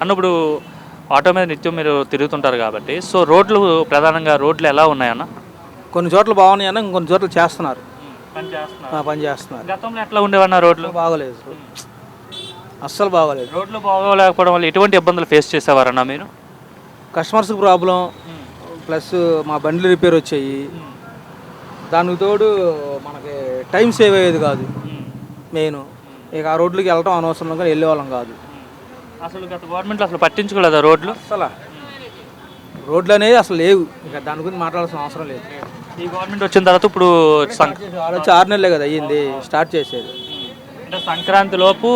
అన్న ఇప్పుడు ఆటో మీద నిత్యం మీరు తిరుగుతుంటారు కాబట్టి. సో రోడ్లు ప్రధానంగా రోడ్లు ఎలా ఉన్నాయన్న? కొన్ని చోట్ల బాగున్నాయి అన్న ఇంకొన్ని చోట్ల చేస్తున్నారు. పని చేస్తున్నారు. గతంలో ఎట్లా ఉండేవన్న రోడ్లు? బాగోలేదు. అస్సలు బాగోలేదు. రోడ్లు బాగోలేకపోవడం వల్ల ఎటువంటి ఇబ్బందులు ఫేస్ చేసేవారన్న మీరు? కస్టమర్స్కి ప్రాబ్లం ప్లస్ మా బండ్లు రిపేర్ వచ్చాయి. దానికి తోడు మనకి టైం సేవ్ అయ్యేది కాదు. మెయిన్ ఇక ఆ రోడ్లకి వెళ్ళటం అనవసరంగా వెళ్ళేవాళ్ళం కాదు. అసలు గత గవర్నమెంట్లో అసలు పట్టించుకోలేదా రోడ్లు? అసలు రోడ్లు అనేది అసలు లేవు. ఇక దాని గురించి మాట్లాడాల్సిన అవసరం లేదు. ఈ గవర్నమెంట్ వచ్చిన తర్వాత ఇప్పుడు వాళ్ళు వచ్చి ఆరు నెలలే కదా అయ్యింది స్టార్ట్ చేసేది. అంటే సంక్రాంతి లోపు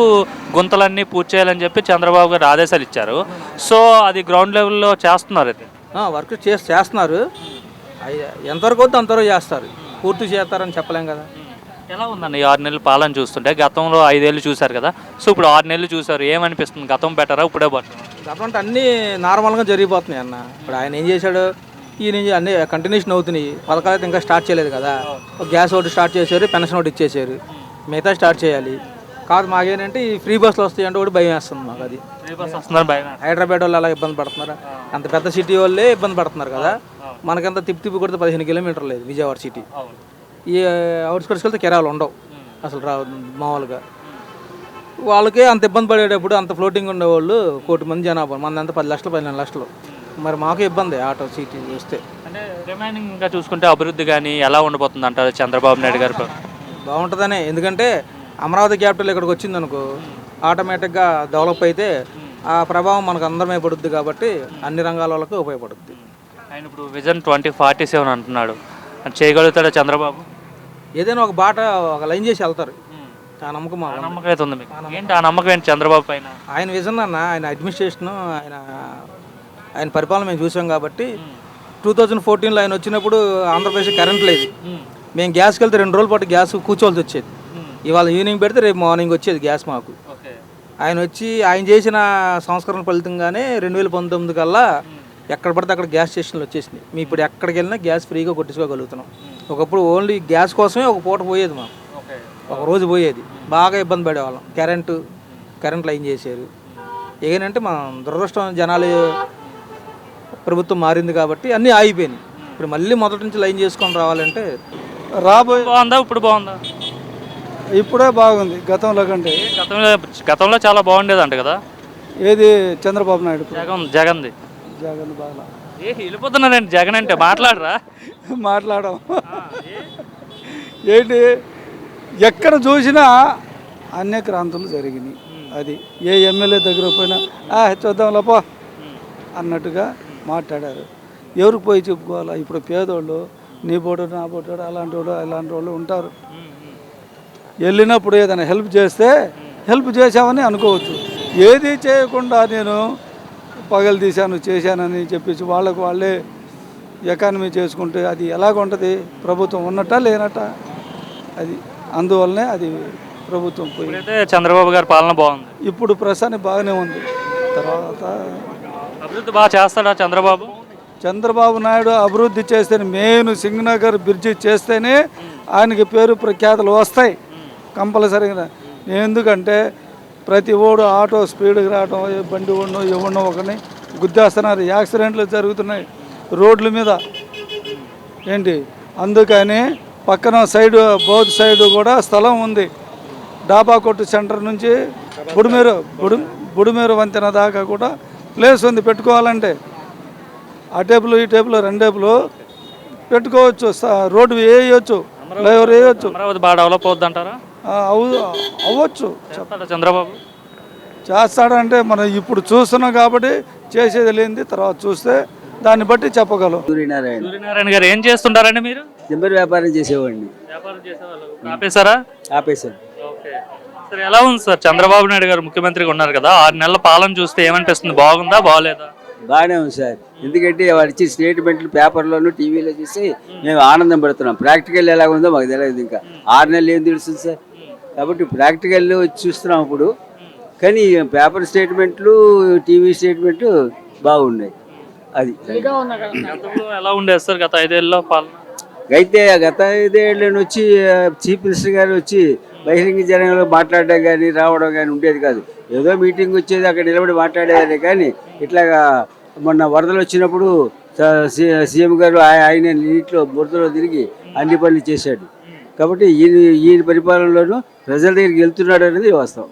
గుంతలన్నీ పూర్తి చేయాలని చెప్పి చంద్రబాబు గారు ఆదేశాలు ఇచ్చారు. సో అది గ్రౌండ్ లెవెల్లో చేస్తున్నారు అది వర్క్ చేసి చేస్తున్నారు. ఎంతవరకు వద్దు అంతవరకు చేస్తారు. పూర్తి చేస్తారని చెప్పలేం కదా. ఎలా ఉందండి ఈ ఆరు నెలల పాలన చూస్తుంటే? గతంలో ఐదేళ్ళు చూశారు కదా. సో ఇప్పుడు ఆరు నెలలు చూశారు. ఏమనిపిస్తుంది? గతం బెటరా? ఇప్పుడే బెటర్? కాబట్టి అన్నీ నార్మల్గా జరిగిపోతున్నాయి అన్న. ఇప్పుడు ఆయన ఏం చేశాడు? ఈయన అన్నీ కంటిన్యూషన్ అవుతున్నాయి. పథకాలు అయితే ఇంకా స్టార్ట్ చేయలేదు కదా. గ్యాస్ ఒకటి స్టార్ట్ చేశారు పెన్షన్ ఒకటి ఇచ్చేసారు మిగతా స్టార్ట్ చేయాలి. కాదు మాకేంటంటే ఈ ఫ్రీ బస్సులు వస్తాయి అంటే ఒకటి భయం వేస్తుంది మాకు అది. ఫ్రీ బస్ వస్తున్నారు భయం హైదరాబాద్ వాళ్ళు అలా ఇబ్బంది పడుతున్నారు. అంత పెద్ద సిటీ వాళ్ళే ఇబ్బంది పడుతున్నారు కదా. మనకంత తిప్పి తిప్పి కొడితే పదిహేను కిలోమీటర్లు లేదు విజయవాడ సిటీ ఈ అవుట్స్కట్స్కి వెళ్తే కిరాలు ఉండవు. అసలు రా మామూలుగా. వాళ్ళకే అంత ఇబ్బంది పడేటప్పుడు అంత ఫ్లోటింగ్ ఉండేవాళ్ళు కోటి మంది జనాభా. మన అంత పది లక్షలు పదిహేను లక్షలు. మరి మాకు ఇబ్బంది ఆటో సిటీ చూస్తే అంటే రిమైనింగ్ ఇంకా చూసుకుంటే అభివృద్ధి కానీ ఎలా ఉండబోతుంది అంటారు చంద్రబాబు నాయుడు గారు? బాగుంటుందనే. ఎందుకంటే అమరావతి క్యాపిటల్ ఇక్కడికి వచ్చింది అనుకో ఆటోమేటిక్గా డెవలప్ అయితే ఆ ప్రభావం మనకు అందరమే పడుద్ది కాబట్టి అన్ని రంగాల వాళ్ళకి ఉపయోగపడుద్ది. ఆయన ఇప్పుడు విజన్ ట్వంటీ ఫార్టీ సెవెన్ అంటున్నాడు. చేయగలుగుతాడా చంద్రబాబు? ఏదైనా ఒక బాట ఒక లైన్ చేసి వెళ్తారు. ఆ నమ్మకం ఆ మాకు ఉంది. నమ్మకం అయితే ఉంది మీకు. ఏంటి ఆ నమ్మకం ఏంటి చంద్రబాబు పైన? ఆయన విజన్ అన్న ఆయన అడ్మినిస్ట్రేషన్ ఆయన ఆయన పరిపాలన మేము చూసాం కాబట్టి టూ థౌజండ్ ఫోర్టీన్లో ఆయన వచ్చినప్పుడు ఆంధ్రప్రదేశ్ కరెంట్ లేదు. మేము గ్యాస్కి వెళ్తే రెండు రోజుల పాటు గ్యాస్ కూర్చోవాల్సి వచ్చేది. ఇవాళ ఈవినింగ్ పెడితే రేపు మార్నింగ్ వచ్చేది గ్యాస్ మాకు. ఓకే. ఆయన వచ్చి ఆయన చేసిన సంస్కరణ ఫలితంగానే రెండు వేల పంతొమ్మిది కల్లా ఎక్కడ పడితే అక్కడ గ్యాస్ స్టేషన్లు వచ్చేసినాయి. మీ ఇప్పుడు ఎక్కడికి వెళ్ళినా గ్యాస్ ఫ్రీగా కొట్టించుకోగలుగుతున్నాం ఒకప్పుడు ఓన్లీ గ్యాస్ కోసమే ఒక పూట పోయేది మాకు. ఒక రోజు పోయేది. బాగా ఇబ్బంది పడేవాళ్ళం. కరెంటు కరెంట్ లైన్ చేశారు ఏంటంటే మన దురదృష్టం జనాలు ప్రభుత్వం మారింది కాబట్టి అన్నీ ఆగిపోయినాయి. ఇప్పుడు మళ్ళీ మొదటి నుంచి లైన్ చేసుకొని రావాలంటే రాబోయే బాగుందా? ఇప్పుడు బాగుందా? ఇప్పుడే బాగుంది. గతంలో కంటే. గతంలో గతంలో చాలా బాగుండేది అంట కదా? ఏది? చంద్రబాబు నాయుడు. జగన్ జగన్ది. జగన్ బాగా ఏ వెళ్ళిపోతున్నారండి జగన్ అంటే మాట్లాడరా? మాట్లాడడం. ఏంటి? ఎక్కడ చూసినా అన్యక్రాంతులు జరిగినాయి. అది ఏ ఎమ్మెల్యే దగ్గర పోయినా "ఆ, చూద్దాం లోపో అన్నట్టుగా మాట్లాడారు. ఎవరికి పోయి చెప్పుకోవాలా? ఇప్పుడు పేదోళ్ళు నీ పోటు నా పోటాడు అలాంటి వాళ్ళు అలాంటి వాళ్ళు ఉంటారు. వెళ్ళినప్పుడు ఏదైనా హెల్ప్ చేస్తే హెల్ప్ చేశామని అనుకోవచ్చు. ఏది చేయకుండా నేను పగలు తీశాను చేశానని చెప్పేసి వాళ్ళకు వాళ్ళే ఎకానమీ చేసుకుంటే అది ఎలాగుంటుంది? ప్రభుత్వం ఉన్నట్ట లేనట్ట? అది అందువల్లనే అది ప్రభుత్వం పోయి ఇప్పుడైతే చంద్రబాబు గారి పాలన బాగుంది? ఇప్పుడు ప్రస్తుతానికి బాగానే ఉంది. తర్వాత అభివృద్ధి బాగా చేస్తాడా చంద్రబాబు? చంద్రబాబు నాయుడు అభివృద్ధి చేస్తేనే మెయిన్ సింగనగర్ బ్రిడ్జి చేస్తేనే ఆయనకి పేరు ప్రఖ్యాతలు వస్తాయి. కంపల్సరీగా. ఎందుకంటే ప్రతి ఓడు ఆటో స్పీడ్గా రావడం బండి ఉండడం ఎవడో ఒకరిని గుద్దేస్తున్నారు. యాక్సిడెంట్లు జరుగుతున్నాయి రోడ్ల మీద. ఏంటి? అందుకని పక్కన సైడ్ బౌత్ సైడ్ కూడా స్థలం ఉంది. డాబా కొట్టు సెంటర్ నుంచి బుడిమేరు బుడి బుడిమేరు వంతెన దాకా కూడా ప్లేస్ ఉంది పెట్టుకోవాలంటే. ఆ టేబుల్ ఈ టేబుల్ రెండు టేబుల్ పెట్టుకోవచ్చు. రోడ్డు వేయచ్చు ఫ్లైఓవర్ వేయచ్చు. అమరావతి బాగా డెవలప్ అవుద్ది అంటారా ఆ, అవు అవ్వచ్చు. చేస్తాడా చంద్రబాబు? చేస్తాడంటే మనం ఇప్పుడు చూస్తున్నాం కాబట్టి చేసేది లేనిది తర్వాత చూస్తే దాన్ని బట్టి చెప్పగలం. సూర్యనారాయణ. సూర్యనారాయణ గారు ఏం చేస్తుంటారండి మీరు? టింబర్ వ్యాపారం చేసేవాడిని. వ్యాపారం చేసేవాళ్ళు. ఆపేశారా? ఆపేశాను ఓకే. సార్ ఎలా ఉంది సార్? చంద్రబాబు నాయుడు గారు ముఖ్యమంత్రిగా ఉన్నారు కదా ఆరు నెలల పాలన చూస్తే ఏమనిపిస్తుంది? బాగుందా? బాగలేదా? బాగానే ఉంది సార్. ఎందుకంటే వాడు ఇచ్చి స్టేట్మెంట్లు పేపర్లోను టీవీలో చూసి మేము ఆనందం పడుతున్నాం. ప్రాక్టికల్ ఎలా ఉందో మాకు తెలియదు ఇంకా. ఆరు నెలలు ఏం తెలుస్తుంది సార్? కాబట్టి ప్రాక్టికల్ వచ్చి చూస్తున్నాం ఇప్పుడు కానీ పేపర్ స్టేట్మెంట్లు టీవీ స్టేట్మెంట్లు బాగున్నాయి. అది. గతంలో ఎలా ఉండేది సార్ గత ఐదేళ్ళలో పాలన? అయితే గత ఐదేళ్ళని వచ్చి చీఫ్ మినిస్టర్ గారు వచ్చి బహిరంగ జనంలో మాట్లాడడం కానీ రావడం కానీ ఉండేది కాదు. ఏదో మీటింగ్ వచ్చేది అక్కడ నిలబడి మాట్లాడేదాన్ని కానీ ఇట్లాగా మొన్న వరదలు వచ్చినప్పుడు సీఎం గారు ఆయ- ఆయన నీటిలో బురదలో తిరిగి అన్ని పనులు చేశాడు. కాబట్టి ఈయన ఈయన పరిపాలనలోనూ ప్రజల దగ్గరికి వెళ్తున్నాడు అనేది వాస్తవం.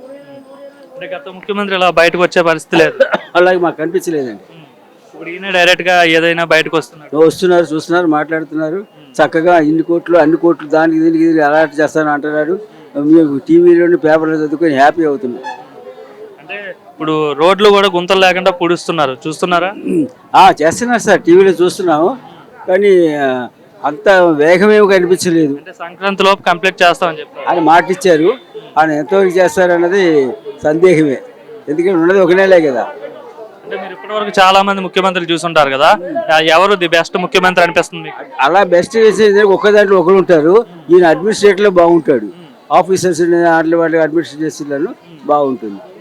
అంటే గత ముఖ్యమంత్రి ఇలా బయటకు వచ్చే పరిస్థితి లేదు. అలాగే మాకు కనిపించలేదండి. ఇప్పుడు ఈయన డైరెక్ట్గా ఏదైనా బయటకు వస్తున్నాడు. వస్తున్నారు చూస్తున్నారు మాట్లాడుతున్నారు. చక్కగా ఇన్ని కోట్లు అన్ని కోట్లు దానికి దీనికి దీనికి అలాంటి చేస్తాను అంటున్నాడు. మేము టీవీలోని పేపర్లో చదువుకొని హ్యాపీ అవుతున్నాం. అంటే ఇప్పుడు రోడ్లు కూడా గుంతలు లేకుండా పూడుస్తున్నారు. చూస్తున్నారా? చేస్తున్నారు సార్. టీవీలో చూస్తున్నాము. కానీ అంత వేగమేమి కనిపించలేదు. అంటే సంక్రాంతి లోపు కంప్లీట్ చేస్తామని చెప్పారు. ఆయన మాట ఇచ్చారు ఆయన ఎంతవరకు చేస్తారన్నది సందేహమే. ఎందుకంటే ఉన్నది ఒక నెలే కదా. అంటే మీరు ఇప్పటివరకు చాలా మంది ముఖ్యమంత్రులు చూసుంటారు కదా. ఎవరు ది బెస్ట్ ముఖ్యమంత్రి అనిపిస్తుంది మీకు? అలా బెస్ట్ చేసేది ఒక్క దాంట్లో ఒకరు ఉంటారు. ఈయన అడ్మినిస్ట్రేటివ్లో బాగుంటాడు. ఆఫీసర్స్ వాళ్ళ వాళ్ళ అడ్మినిస్ట్రేటివ్లను బాగుంటుంది.